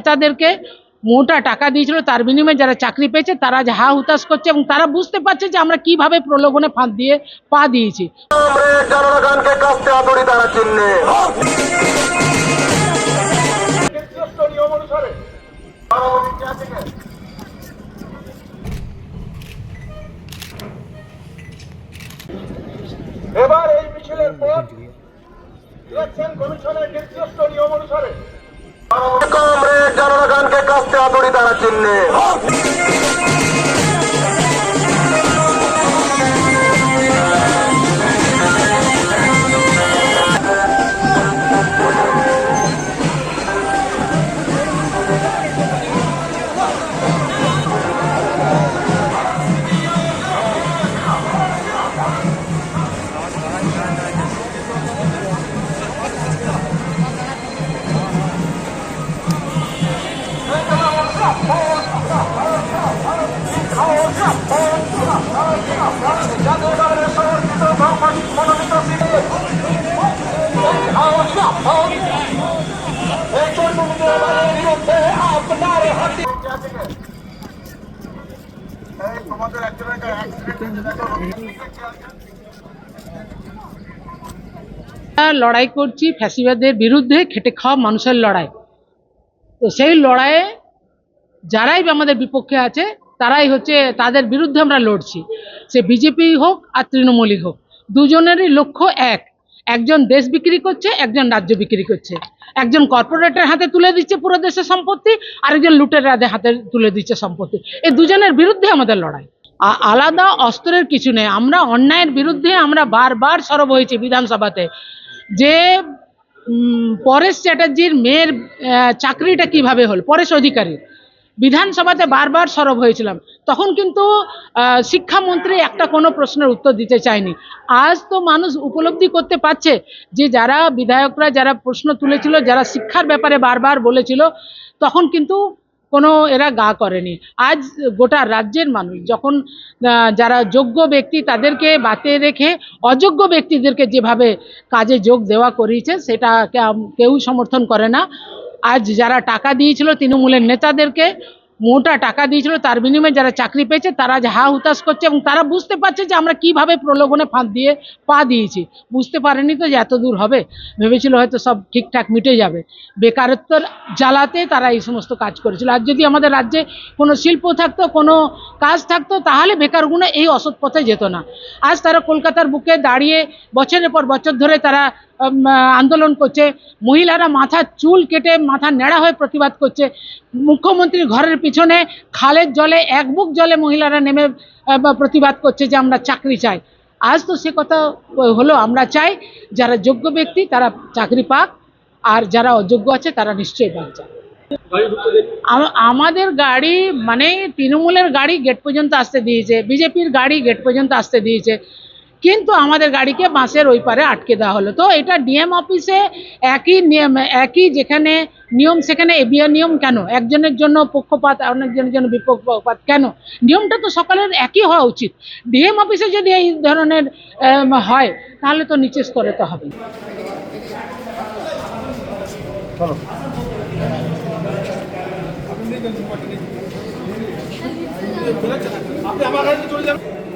নেতাদেরকে মোটা টাকা দিয়েছিল তার বিনিময়ে যারা চাকরি পেয়েছে তারা যে হা হুতাশ করছে এবং তারা বুঝতে পারছে যে আমরা কীভাবে প্রলোভনে ফাঁদ দিয়ে পা দিয়েছি। এবার এই মিছিলের পর ইলেকশন কমিশনের নির্দিষ্ট নিয়ম অনুসারে কংগ্রেস জনগণকে কাস্তে হাতুড়ি তারা চিহ্নে। লড়াই করছি ফ্যাসিবাদের বিরুদ্ধে খেটে খাওয়া মানুষের লড়াই। তো সেই লড়াইয়ে যারাই আমাদের বিপক্ষে আছে, তারাই হচ্ছে তাদের বিরুদ্ধে আমরা লড়ছি। সে বিজেপি হোক আর তৃণমূলই হোক। দুজনেরই লক্ষ্য এক। একজন দেশ বিক্রি করছে, একজন রাজ্য বিক্রি করছে। একজন কর্পোরেটের হাতে তুলে দিচ্ছে পুরো দেশের সম্পত্তি, আরেকজন লুটের হাতে তুলে দিচ্ছে সম্পত্তি। এই দুজনের বিরুদ্ধে আমাদের লড়াই। আলাদা অস্ত্রের কিছু নেই। আমরা অন্যায়ের বিরুদ্ধে আমরা বারবার সরব হয়েছি বিধানসভাতে। যে পরেশ চ্যাটার্জির মেয়ের চাকরিটা কীভাবে হল? পরেশ অধিকারী। বিধানসভাতে বারবার সরব হয়েছিলাম। তখন কিন্তু শিক্ষামন্ত্রী একটা কোনো প্রশ্নের উত্তর দিতে চায়নি। আজ তো মানুষ উপলব্ধি করতে পারছে যে, যারা বিধায়করা যারা প্রশ্ন তুলেছিল, যারা শিক্ষার ব্যাপারে বারবার বলেছিল, তখন কিন্তু কোনো এরা গা করেনি। আজ গোটা রাজ্যের মানুষ যখন যারা যোগ্য ব্যক্তি তাদেরকে বাতে রেখে, অযোগ্য ব্যক্তিদেরকে যেভাবে কাজে যোগ দেওয়া করিয়েছে সেটা কেউ সমর্থন করে না। আজ যারা টাকা দিয়েছিল তৃণমূলের নেতাদেরকে, মোটা টাকা দিয়েছিল, তার বিনিময়ে যারা চাকরি পেয়েছে, তারা আজ হা হুতাশ করছে এবং তারা বুঝতে পারছে যে আমরা কীভাবে প্রলোভনে ফাঁদ দিয়ে পা দিয়েছি। বুঝতে পারেনি তো যে এত দূর হবে। ভেবেছিল হয়তো সব ঠিকঠাক মিটে যাবে। বেকারত্বর জ্বালাতে তারা এই সমস্ত কাজ করেছিল। আর যদি আমাদের রাজ্যে কোনো শিল্প থাকতো, কোনো কাজ থাকতো, তাহলে বেকারগুলো এই অসৎ পথে যেত না। আজ তারা কলকাতার বুকে দাঁড়িয়ে বছরের পর বছর ধরে তারা আন্দোলন করছে। মহিলারা মাথার চুল কেটে মাথা নেড়া হয়ে প্রতিবাদ করছে। মুখ্যমন্ত্রীর ঘরের পিছনে খালের জলে এক বুক জলে মহিলারা নেমে প্রতিবাদ করছে যে আমরা চাকরি চাই। আজ তো সে কথা হলো, আমরা চাই যারা যোগ্য ব্যক্তি তারা চাকরি পাক, আর যারা অযোগ্য আছে তারা নিশ্চয়ই যাক আম- আমাদের গাড়ি মানে তৃণমূলের গাড়ি গেট পর্যন্ত আসতে দিয়েছে, বিজেপির গাড়ি গেট পর্যন্ত আসতে দিয়েছে। কিন্তু আমাদের গাড়িকে বাসের ওই পারে আটকে দেওয়া হলো। তো এটা ডিএম অফিসে একই নিয়ম, একই যেখানে নিয়ম, সেখানে এবিয়া নিয়ম কেন? একজনের জন্য পক্ষপাত অনেকজনের জন্য বিপক্ষপাত কেন? নিয়মটা তো সকলের একই হওয়া উচিত। ডিএম অফিসে যদি এই ধরনের হয়, তাহলে তো নিচের স্তরে তো হবে আপনি আমার চলে যাবেন।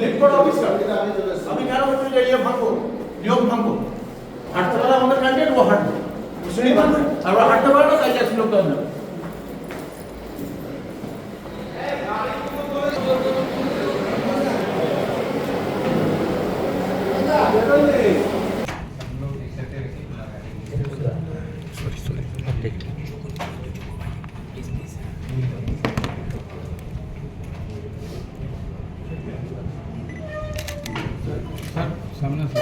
লিফট অফিসার আমি কেন বলছি যে ইয়ে ভাঙবো? নিয়ম ভাঙবো? হাঁটতে পারে আমাদের ক্যান্ডিডেট ও হাঁটবে। পারবে আর হাঁটতে পারে না তাই যাচ্ছিল 咱们的是